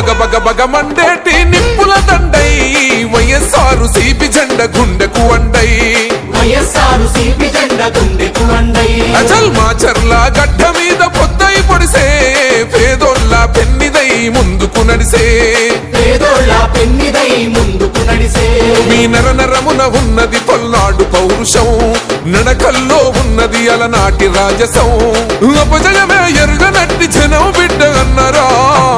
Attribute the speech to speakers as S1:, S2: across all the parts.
S1: బగ బగ బగ మండేటి నిప్పుల దండై వైఎస్ఆర్ సిపి జెండ గుండెకు అండై.
S2: వైఎస్ఆర్ సిపి జెండ గుండెకు అండై.
S1: అజల్ మాచర్ల గడ్డ మీద పొద్దై పొడిసే పేదోళ్ళ పెన్నిదై ముందుకు నడిసే.
S2: ముందుకు నడిసే.
S1: మీ నర నరమున ఉన్నది పల్నాడు పౌరుషం. నడకల్లో ఉన్నది అలనాటి రాజసం. అపజయమే ఎరుగనట్టి జనం బిడ్డ అన్నరా.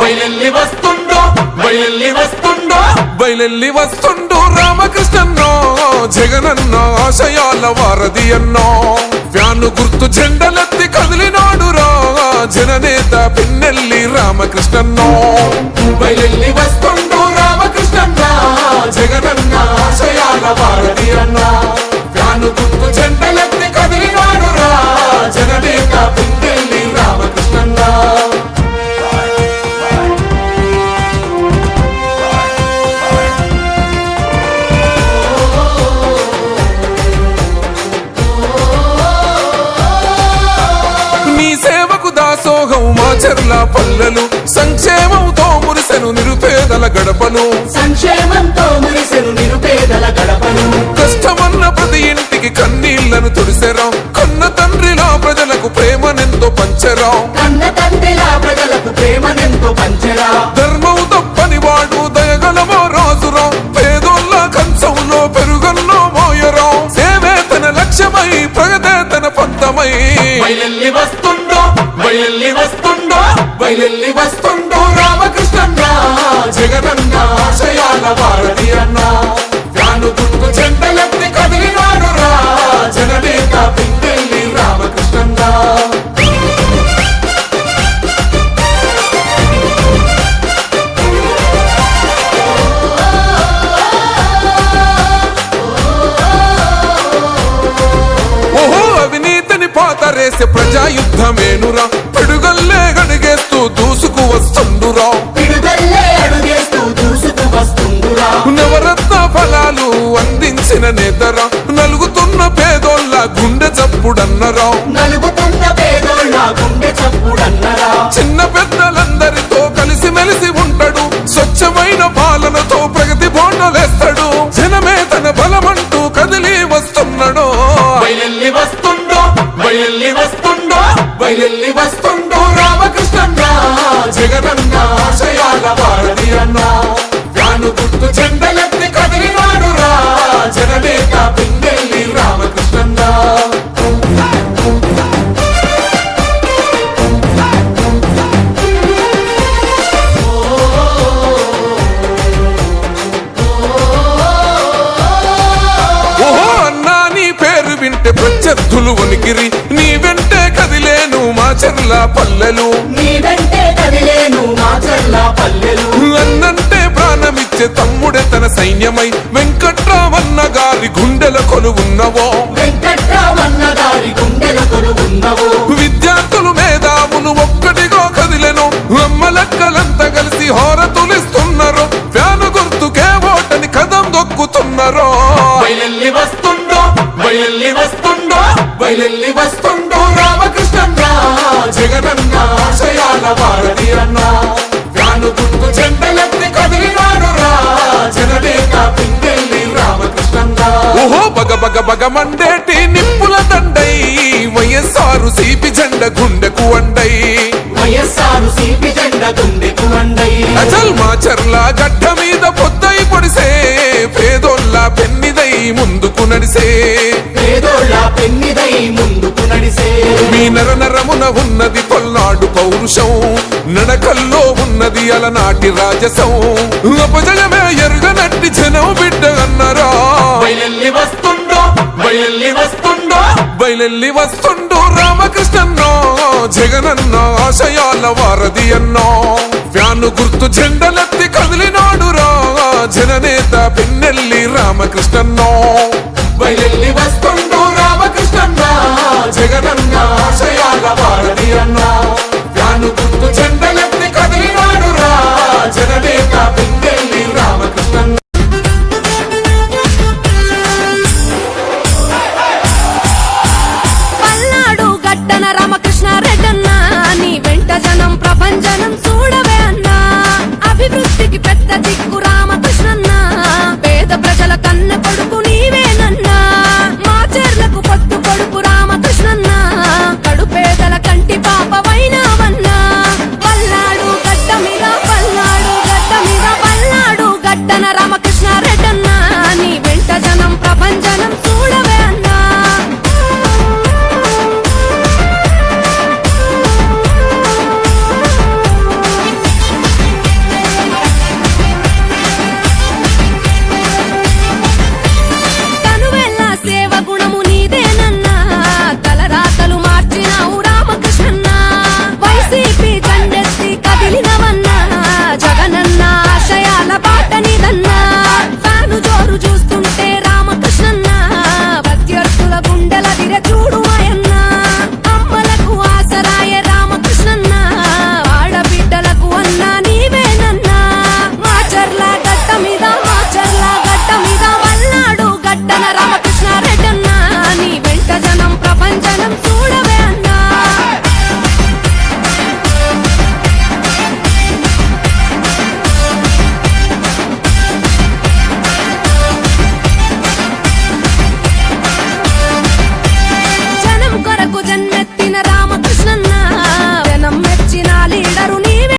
S2: బయలెల్లి వస్తుండో బయలెల్లి వస్తుండో.
S1: బయలెల్లి వస్తుండు రామకృష్ణన్నో జగనన్న ఆశయాల వారధి అన్నో. వ్యాను గుర్తు జెండలెత్తి కదిలినాడు రా జననేత పిన్నెల్లి రామకృష్ణన్నో.
S2: బయలెల్లి వస్తుండో ఆశయాల అన్న. వ్యాను గుర్తు జెండలెత్తి కదిలినాడు రా. జననేత పిందెల్లి రామకృష్ణన్న.
S1: మా చెర్ల పల్లెలు సంక్షేమంతో మురిసెను నిరుపేదల గడప. కన్నీళ్ళను తుడిసెరా కన్న తండ్రిలా ప్రజలకు ప్రేమనెంతో పంచరా
S2: కన్న తండ్రిలా ప్రజలకు ప్రేమనెంతో పంచరా
S1: ధర్మం తప్పని వాడు దయగలమో రాజురా పేదోళ్ళ కంచంలో పెరుగన్నో మోయరా సేవే తన లక్ష్యమై ప్రగతే తన పంతమై
S2: బయలెల్లి వస్తుండో బయలెల్లి వస్తుండో బయలెల్లి వస్తుండో. రామకృష్ణన్న జగనన్న ఆశయాల వారధి అన్న. వ్యాను గుర్తు
S1: పాతరేసే ప్రజాయుద్ధమేనురా? పిడుగల్లే గడిగేస్తూ దూసుకు వస్తుండురా.
S2: పిడుదల్లే అడుగేస్తూ దూసుకు వస్తుండురా.
S1: నవరత్న ఫలాలు అందించిన నేతరా? నలుగుతున్న పేదోళ్ళ గుండె చప్పుడన్నరా. చిన్న పెద్దలందరితో కలిసి మెలిసి ఉంటాడు. స్వచ్ఛమైన పాలనతో ప్రగతి బోండలేస్తాడు
S2: బయలెల్లి వస్తుండో
S1: ప్రత్యర్థులు వణికిరి నీ వెంటే కదిలేను మా చెర్ల పల్లెలు.
S2: నీ వెంటే కదిలేను మా చల్ల పల్లెలు.
S1: అన్నంటే ప్రాణమిచ్చే తమ్ముడే తన సైన్యమై వెంకట్రామన్న గారి గుండెల కొలువున్నవో.
S2: వెంకట్రామన్న గారి గుండెల కొలువున్నవు.
S1: విద్యార్థులు మేధావులు ఒక్కటిగా కదిలెను. అమ్మలక్కలంతా కలిసి హోరతులిస్తున్నారు. ఫ్యాను గుర్తుకే ఓటని కదం దొక్కుతున్నారు.
S2: వస్తుండో వస్తుండో బయలెల్లి వస్తుండో రామకృష్ణన్న జగనన్న ఆశయాల వారధి అన్న. వ్యాను గుర్తు చెంతలెత్తి కదిలినాడు రా జననేత పిందెల్లి రామకృష్ణన్న.
S1: ఓహో బగ బగ బగ మండేటి నిప్పుల దండై వైఎస్ఆర్ సిపి జెండ గుండెకు వండై
S2: వైఎస్ఆర్ సిపి జెండ గుండెకు అండై.
S1: అచల్ మాచర్ల గడ్డ మీద పెన్నిదై ముందుకు నడిసే.
S2: పేదోళ్ళ పెన్నిదై ముందుకు నడిసే.
S1: మీ నర నరమున ఉన్నది పల్నాడు పౌరుషం. నడకల్లో ఉన్నది అలనాటి రాజసం. అపజయమే ఎరుగనట్టి జనం బిడ్డ అన్నరా.
S2: బయలెల్లి వస్తుండో బయలెల్లి వస్తుండో.
S1: బయలెల్లి వస్తుండు రామకృష్ణన్నో జగనన్న ఆశయాల వారధి అన్నో. వ్యాను గుర్తు జెండలెత్తి కదిలినాడు రా జననేత పిన్నెల్లి రామకృష్ణన్నో.
S3: పెద్ద దిక్కు రామకృష్ణన్న. పేద ప్రజల కన్న కొడుకుని